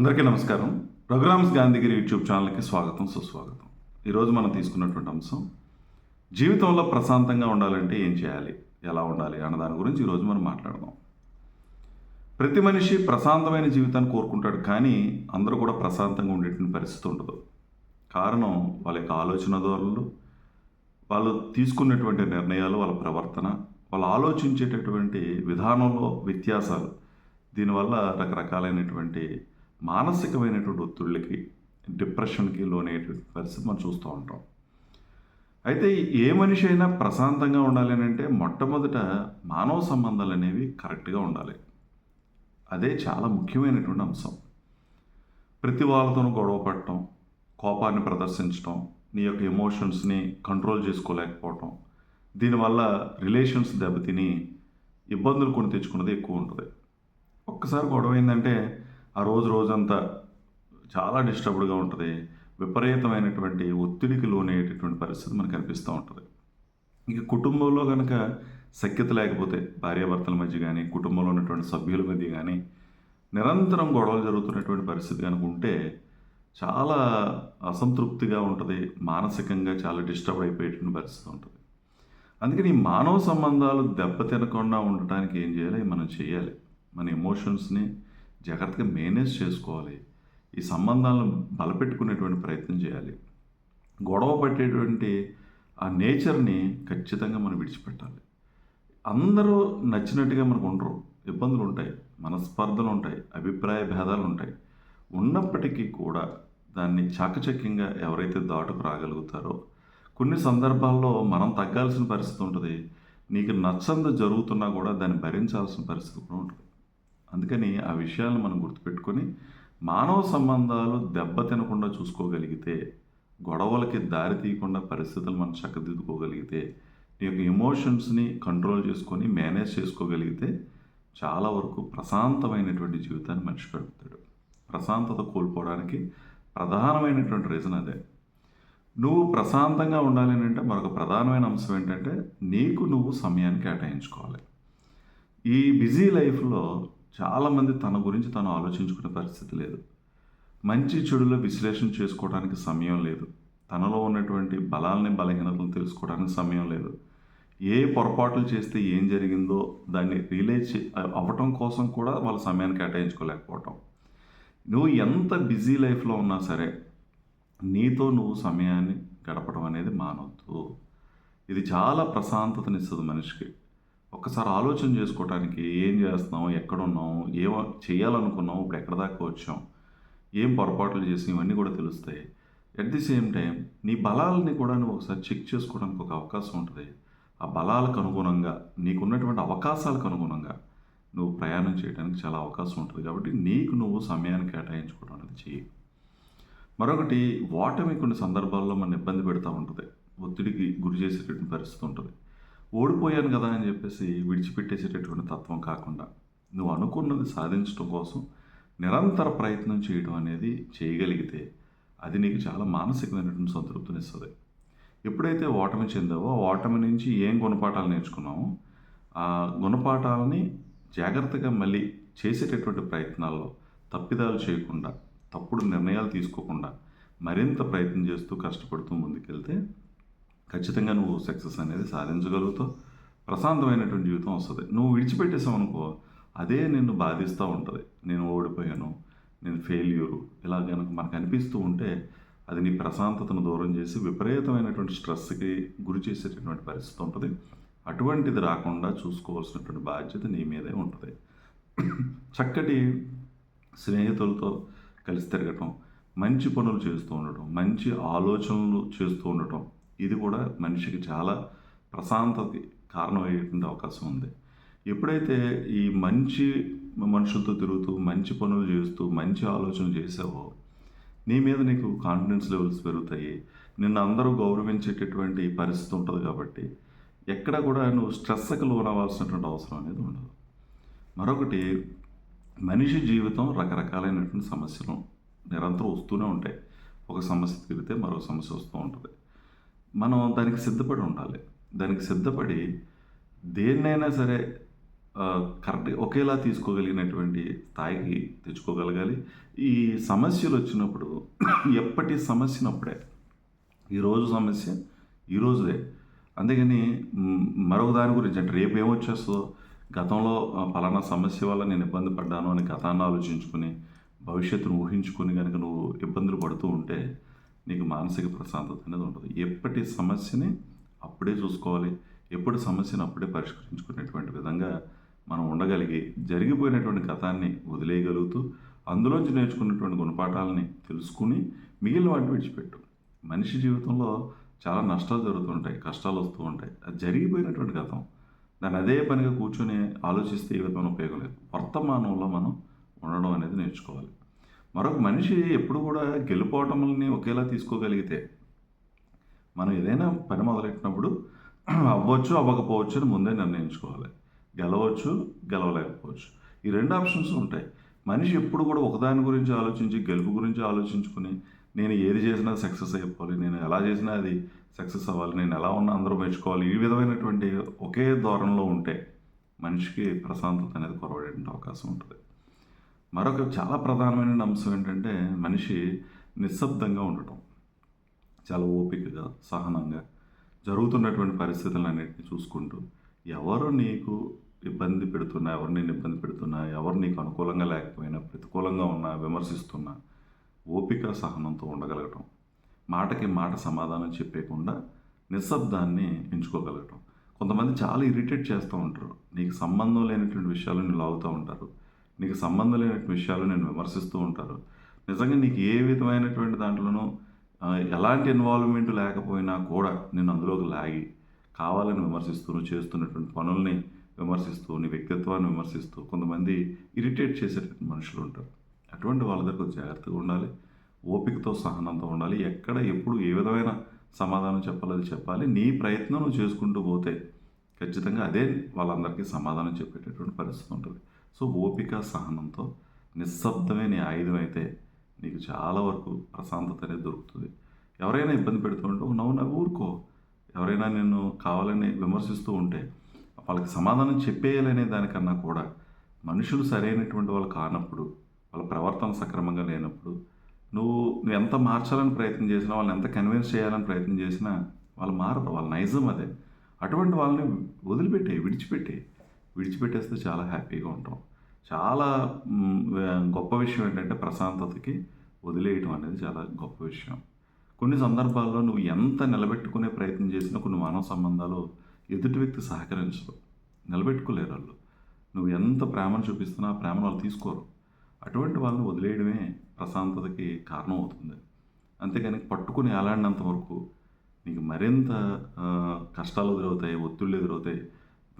అందరికీ నమస్కారం. రఘురామ్స్ గాంధీగిరి యూట్యూబ్ ఛానల్కి స్వాగతం సుస్వాగతం. ఈరోజు మనం తీసుకున్నటువంటి అంశం జీవితంలో ప్రశాంతంగా ఉండాలంటే ఏం చేయాలి? ఎలా ఉండాలి? అన్న దాని గురించి ఈరోజు మనం మాట్లాడదాం. ప్రతి మనిషి ప్రశాంతమైన జీవితాన్ని కోరుకుంటాడు కానీ అందరూ కూడా ప్రశాంతంగా ఉండేటువంటి పరిస్థితి ఉండదు. కారణం వాళ్ళ యొక్క ఆలోచన ధోరణులు వాళ్ళు తీసుకున్నటువంటి నిర్ణయాలు వాళ్ళ ప్రవర్తన వాళ్ళు ఆలోచించేటటువంటి విధానంలో వ్యత్యాసాలు. దీనివల్ల రకరకాలైనటువంటి మానసికమైనటువంటి ఒత్తిళ్ళకి డిప్రెషన్కి లోనే పరిస్థితి మనం చూస్తూ ఉంటాం. అయితే ఏ మనిషి అయినా ప్రశాంతంగా ఉండాలి అని అంటే మొట్టమొదట మానవ సంబంధాలు అనేవి కరెక్ట్గా ఉండాలి. అదే చాలా ముఖ్యమైనటువంటి అంశం. ప్రతి వాళ్ళతోనూ గొడవ పడటం కోపాన్ని ప్రదర్శించడం నీ యొక్క ఎమోషన్స్ని కంట్రోల్ చేసుకోలేకపోవటం దీనివల్ల రిలేషన్స్ దెబ్బతిని ఇబ్బందులు కొని తెచ్చుకున్నది ఎక్కువ ఉంటుంది. ఒక్కసారి గొడవ ఏంటంటే ఆ రోజు రోజంతా చాలా డిస్టర్బ్డ్గా ఉంటుంది. విపరీతమైనటువంటి ఒత్తిడికి లోనేటటువంటి పరిస్థితి మనకు కనిపిస్తూ ఉంటుంది. ఇక కుటుంబంలో కనుక సఖ్యత లేకపోతే భార్యాభర్తల మధ్య కానీ కుటుంబంలో ఉన్నటువంటి సభ్యుల మధ్య కానీ నిరంతరం గొడవలు జరుగుతున్నటువంటి పరిస్థితి కనుక ఉంటే చాలా అసంతృప్తిగా ఉంటుంది. మానసికంగా చాలా డిస్టర్బ్ అయిపోయేటువంటి పరిస్థితి ఉంటుంది. అందుకని ఈ మానవ సంబంధాలు దెబ్బతినకుండా ఉండటానికి ఏం చేయాలి? మనం చేయాలి. మన ఎమోషన్స్ని జాగ్రత్తగా మేనేజ్ చేసుకోవాలి. ఈ సంబంధాలను బలపెట్టుకునేటువంటి ప్రయత్నం చేయాలి. గొడవ పట్టేటువంటి ఆ నేచర్ని ఖచ్చితంగా మనం విడిచిపెట్టాలి. అందరూ నచ్చినట్టుగా మనకు ఉండరు. ఇబ్బందులు ఉంటాయి. మనస్పర్ధలు ఉంటాయి. అభిప్రాయ భేదాలు ఉంటాయి. ఉన్నప్పటికీ కూడా దాన్ని చాకచక్యంగా ఎవరైతే దాటుకు రాగలుగుతారో కొన్ని సందర్భాల్లో మనం తగ్గాల్సిన పరిస్థితి ఉంటుంది. నీకు నచ్చంత జరుగుతున్నా కూడా దాన్ని భరించాల్సిన పరిస్థితి కూడా ఉంటుంది. అందుకని ఆ విషయాలను మనం గుర్తుపెట్టుకొని మానవ సంబంధాలు దెబ్బతినకుండా చూసుకోగలిగితే గొడవలకి దారి తీయకుండా పరిస్థితులు మనం చక్కదిద్దుకోగలిగితే నీ యొక్క ఎమోషన్స్ని కంట్రోల్ చేసుకొని మేనేజ్ చేసుకోగలిగితే చాలా వరకు ప్రశాంతమైనటువంటి జీవితాన్ని మనిషి గడుపుతాడు. ప్రశాంతత కోల్పోవడానికి ప్రధానమైనటువంటి రీజన్ అదే. నువ్వు ప్రశాంతంగా ఉండాలి అని అంటే మరొక ప్రధానమైన అంశం ఏంటంటే నీకు నువ్వు సమయాన్ని కేటాయించుకోవాలి. ఈ బిజీ లైఫ్లో చాలామంది తన గురించి తను ఆలోచించుకునే పరిస్థితి లేదు. మంచి చెడులో విశ్లేషణ చేసుకోవడానికి సమయం లేదు. తనలో ఉన్నటువంటి బలాలని బలహీనతలను తెలుసుకోవడానికి సమయం లేదు. ఏ పొరపాట్లు చేస్తే ఏం జరిగిందో దాన్ని రియలైజ్ అవ్వటం కోసం కూడా వాళ్ళ సమయాన్ని కేటాయించుకోలేకపోవటం. నువ్వు ఎంత బిజీ లైఫ్లో ఉన్నా సరే నీతో నువ్వు సమయాన్ని గడపడం అనేది మానవద్దు ఇది చాలా ప్రశాంతతనిస్తుంది మనిషికి. ఒక్కసారి ఆలోచన చేసుకోవటానికి ఏం చేస్తున్నాం ఎక్కడున్నాం ఏం చేయాలనుకున్నాం ఇప్పుడు ఎక్కడ దాకా వచ్చాం ఏం పొరపాట్లు చేసి ఇవన్నీ కూడా తెలుస్తాయి. ఎట్ ది సేమ్ టైం నీ బలాలని కూడా నువ్వు ఒకసారి చెక్ చేసుకోవడానికి ఒక అవకాశం ఉంటుంది. ఆ బలాలకు అనుగుణంగా నీకున్నటువంటి అవకాశాలకు అనుగుణంగా నువ్వు ప్రయాణం చేయడానికి చాలా అవకాశం ఉంటుంది. కాబట్టి నీకు నువ్వు సమయాన్ని కేటాయించుకోవడం అనేది చెయ్యి. మరొకటి ఓటమి కొన్ని సందర్భాల్లో మన ఇబ్బంది పెడతా ఉంటుంది. ఒత్తిడికి గురి చేసేటటువంటి పరిస్థితి ఉంటుంది. ఓడిపోయాను కదా అని చెప్పేసి విడిచిపెట్టేసేటటువంటి తత్వం కాకుండా నువ్వు అనుకున్నది సాధించడం కోసం నిరంతర ప్రయత్నం చేయడం అనేది చేయగలిగితే అది నీకు చాలా మానసికమైనటువంటి సంతృప్తినిస్తుంది. ఎప్పుడైతే ఓటమి చెందావో ఓటమి నుంచి ఏం గుణపాఠాలు నేర్చుకున్నామో ఆ గుణపాఠాలని జాగ్రత్తగా మళ్ళీ చేసేటటువంటి ప్రయత్నాల్లో తప్పిదాలు చేయకుండా తప్పుడు నిర్ణయాలు తీసుకోకుండా మరింత ప్రయత్నం చేస్తూ కష్టపడుతూ ముందుకెళ్తే ఖచ్చితంగా నువ్వు సక్సెస్ అనేది సాధించగలుగుతావు. ప్రశాంతమైనటువంటి జీవితం వస్తుంది. నువ్వు విడిచిపెట్టేసావు అనుకో అదే నిన్ను బాధిస్తూ ఉంటుంది. నేను ఓడిపోయాను నేను ఫెయిల్యూరు ఇలా కనుక మనకు అనిపిస్తూ ఉంటే అది నీ ప్రశాంతతను దూరం చేసి విపరీతమైనటువంటి స్ట్రెస్కి గురి చేసేటటువంటి పరిస్థితి ఉంటుంది. అటువంటిది రాకుండా చూసుకోవాల్సినటువంటి బాధ్యత నీ మీదే ఉంటుంది. చక్కటి స్నేహితులతో కలిసి తిరగటం మంచి పనులు చేస్తూ ఉండటం మంచి ఆలోచనలు చేస్తూ ఉండటం ఇది కూడా మనిషికి చాలా ప్రశాంతత కారణమయ్యేటువంటి అవకాశం ఉంది. ఎప్పుడైతే ఈ మంచి మనుషులతో తిరుగుతూ మంచి పనులు చేస్తూ మంచి ఆలోచన చేసావో నీ మీద నీకు కాన్ఫిడెన్స్ లెవెల్స్ పెరుగుతాయి. నిన్ను అందరూ గౌరవించేటటువంటి పరిస్థితి ఉంటుంది కాబట్టి ఎక్కడ కూడా నువ్వు స్ట్రెస్కి లోనవ్వాల్సినటువంటి అవసరం అనేది ఉండదు. మరొకటి మనిషి జీవితం రకరకాలైనటువంటి సమస్యలు నిరంతరం వస్తూనే ఉంటాయి. ఒక సమస్య తిరిగితే మరో సమస్య వస్తూ ఉంటుంది. మనం దానికి సిద్ధపడి ఉండాలి. దానికి సిద్ధపడి దేన్నైనా సరే కరెక్ట్ ఒకేలా తీసుకోగలిగినటువంటి స్థాయికి తెచ్చుకోగలగాలి. ఈ సమస్యలు వచ్చినప్పుడు ఎప్పటి సమస్యనప్పుడే ఈరోజు సమస్య ఈరోజుదే అందుకని మరొక దాని గురించి అంటే రేపు ఏమొచ్చేస్తుందో గతంలో ఆ, పలానా సమస్య వల్ల నేను ఇబ్బంది పడ్డాను అని గతాన్ని ఆలోచించుకుని భవిష్యత్తును ఊహించుకుని కనుక నువ్వు ఇబ్బందులు పడుతూ ఉంటే నీకు మానసిక ప్రశాంతత అనేది ఉండదు. ఎప్పటి సమస్యని అప్పుడే చూసుకోవాలి. ఎప్పుడు సమస్యను అప్పుడే పరిష్కరించుకునేటువంటి విధంగా మనం ఉండగలిగి జరిగిపోయినటువంటి గతాన్ని వదిలేయగలుగుతూ అందులోంచి నేర్చుకున్నటువంటి గుణపాఠాలని తెలుసుకుని మిగిలిన వాటిని విడిచిపెట్టు. మనిషి జీవితంలో చాలా నష్టాలు జరుగుతుంటాయి కష్టాలు వస్తూ ఉంటాయి. అది జరిగిపోయినటువంటి గతం దాన్ని అదే పనిగా కూర్చొని ఆలోచిస్తే ఏ విధమైన ఉపయోగం లేదు. వర్తమానంలో మనం ఉండడం అనేది నేర్చుకోవాలి. మరొక మనిషి ఎప్పుడు కూడా గెలుపోవటంని ఒకేలా తీసుకోగలిగితే మనం ఏదైనా పని మొదలెట్టినప్పుడు అవ్వచ్చు అవ్వకపోవచ్చు అని ముందే నిర్ణయించుకోవాలి. గెలవచ్చు గెలవలేకపోవచ్చు. ఈ రెండు ఆప్షన్స్ ఉంటాయి. మనిషి ఎప్పుడు కూడా ఒకదాని గురించి ఆలోచించి గెలుపు గురించి ఆలోచించుకుని నేను ఏది చేసినా సక్సెస్ అయిపోవాలి నేను ఎలా చేసినా అది సక్సెస్ అవ్వాలి నేను ఎలా ఉన్నా అందరూ మెచ్చుకోవాలి ఈ విధమైనటువంటి ఒకే ధోరణిలో ఉంటే మనిషికి ప్రశాంతత అనేది కొరవడే అవకాశం ఉంటుంది. మరొక చాలా ప్రధానమైన అంశం ఏంటంటే మనిషి నిశ్శబ్దంగా ఉండటం. చాలా ఓపికగా సహనంగా జరుగుతున్నటువంటి పరిస్థితులన్నింటినీ చూసుకుంటూ ఎవరు నీకు ఇబ్బంది పెడుతున్నా ఎవరు నేను ఇబ్బంది పెడుతున్నా ఎవరు నీకు అనుకూలంగా లేకపోయినా ప్రతికూలంగా ఉన్నా విమర్శిస్తున్నా ఓపిక సహనంతో ఉండగలగటం. మాటకి మాట సమాధానం చెప్పేయకుండా నిశ్శబ్దాన్ని ఎంచుకోగలగటం. కొంతమంది చాలా ఇరిటేట్ చేస్తూ ఉంటారు. నీకు సంబంధం లేనటువంటి విషయాలు నేను లాగుతూ ఉంటారు. నీకు సంబంధం లేని విషయాలు నేను విమర్శిస్తూ ఉంటారు. నిజంగా నీకు ఏ విధమైనటువంటి దాంట్లోనూ ఎలాంటి ఇన్వాల్వ్మెంట్ లేకపోయినా కూడా నేను అందులోకి లాగి కావాలని విమర్శిస్తూ నువ్వు చేస్తున్నటువంటి పనుల్ని విమర్శిస్తూ నీ వ్యక్తిత్వాన్ని విమర్శిస్తూ కొంతమంది ఇరిటేట్ చేసేటువంటి మనుషులు ఉంటారు. అటువంటి వాళ్ళ దగ్గర జాగ్రత్తగా ఉండాలి. ఓపికతో సహనంతో ఉండాలి. ఎక్కడ ఎప్పుడు ఏ విధమైన సమాధానం చెప్పాలని చెప్పాలి. నీ ప్రయత్నం నువ్వు చేసుకుంటూ పోతే ఖచ్చితంగా అదే వాళ్ళందరికీ సమాధానం చెప్పేటటువంటి పరిస్థితి ఉంటుంది. సో ఓపిక సహనంతో నిశ్శబ్దమే నీ ఆయుధం అయితే నీకు చాలా వరకు ప్రశాంతత అనేది దొరుకుతుంది. ఎవరైనా ఇబ్బంది పెడుతూ ఉంటే నవ్వు నవ్వు ఊరుకో. ఎవరైనా నిన్ను కావాలని విమర్శిస్తూ ఉంటే వాళ్ళకి సమాధానం చెప్పేయాలనే దానికన్నా కూడా మనుషులు సరైనటువంటి వాళ్ళు కానప్పుడు వాళ్ళ ప్రవర్తన సక్రమంగా లేనప్పుడు నువ్వు నువ్వు ఎంత మార్చాలని ప్రయత్నం చేసినా వాళ్ళని ఎంత కన్విన్స్ చేయాలని ప్రయత్నం చేసినా వాళ్ళు మారరు. వాళ్ళ నైజం అదే. అటువంటి వాళ్ళని వదిలిపెట్టే విడిచిపెట్టే విడిచిపెట్టేస్తే చాలా హ్యాపీగా ఉంటాం. చాలా గొప్ప విషయం ఏంటంటే ప్రశాంతతకి వదిలేయటం అనేది చాలా గొప్ప విషయం. కొన్ని సందర్భాల్లో నువ్వు ఎంత నిలబెట్టుకునే ప్రయత్నం చేసినా కొన్ని మానవ సంబంధాలు ఎదుటి వ్యక్తి సహకరించరు. నిలబెట్టుకోలేరు వాళ్ళు. నువ్వు ఎంత ప్రేమను చూపిస్తున్నా ఆ ప్రేమను వాళ్ళు తీసుకోరు. అటువంటి వాళ్ళని వదిలేయడమే ప్రశాంతతకి కారణం అవుతుంది. అంతేగాని పట్టుకుని ఎలాడినంత వరకు నీకు మరింత కష్టాలు ఎదురవుతాయి ఒత్తిళ్ళు ఎదురవుతాయి.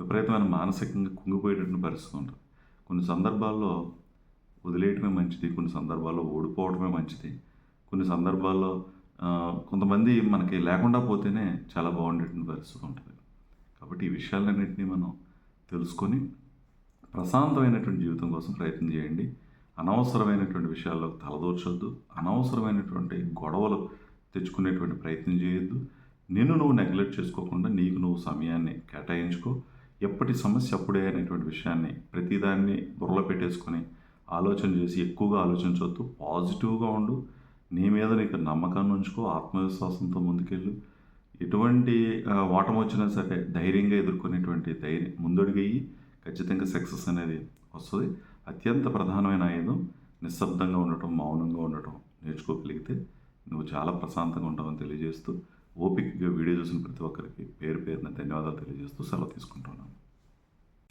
విపరీతమైన మానసికంగా కుంగిపోయేటటువంటి పరిస్థితి ఉంటుంది. కొన్ని సందర్భాల్లో వదిలేయటమే మంచిది కొన్ని సందర్భాల్లో ఓడిపోవడమే మంచిది. కొన్ని సందర్భాల్లో కొంతమంది మనకి లేకుండా పోతేనే చాలా బాగుండేటువంటి పరిస్థితి ఉంటుంది. కాబట్టి ఈ విషయాలన్నింటినీ మనం తెలుసుకొని ప్రశాంతమైనటువంటి జీవితం కోసం ప్రయత్నం చేయండి. అనవసరమైనటువంటి విషయాల్లో తలదూర్చొద్దు. అనవసరమైనటువంటి గొడవలు తెచ్చుకునేటువంటి ప్రయత్నం చేయొద్దు. నిన్ను నువ్వు నెగ్లెక్ట్ చేసుకోకుండా నీకు నువ్వు సమయాన్ని కేటాయించుకో. ఎప్పటి సమస్య అప్పుడే అనేటువంటి విషయాన్ని ప్రతిదాన్ని బుర్రలో పెట్టేసుకొని ఆలోచన చేసి ఎక్కువగా ఆలోచించవద్దు పాజిటివ్గా ఉండు. నీ మీద నీకు నమ్మకాన్ని ఉంచుకో ఆత్మవిశ్వాసంతో ముందుకెళ్ళు. ఎటువంటి వాటం వచ్చినా సరే ధైర్యంగా ఎదుర్కొనేటువంటి ధైర్యం ముందడుగయ్యి. ఖచ్చితంగా సక్సెస్ అనేది వస్తుంది. అత్యంత ప్రధానమైన ఆయుధం నిశ్శబ్దంగా ఉండటం మౌనంగా ఉండటం నేర్చుకోగలిగితే నువ్వు చాలా ప్రశాంతంగా ఉంటావని తెలియజేస్తూ ఓపికగా వీడియో చూసిన ప్రతి ఒక్కరికి పేరు పేరున ధన్యవాదాలు తెలియజేస్తూ సెలవు తీసుకుంటాను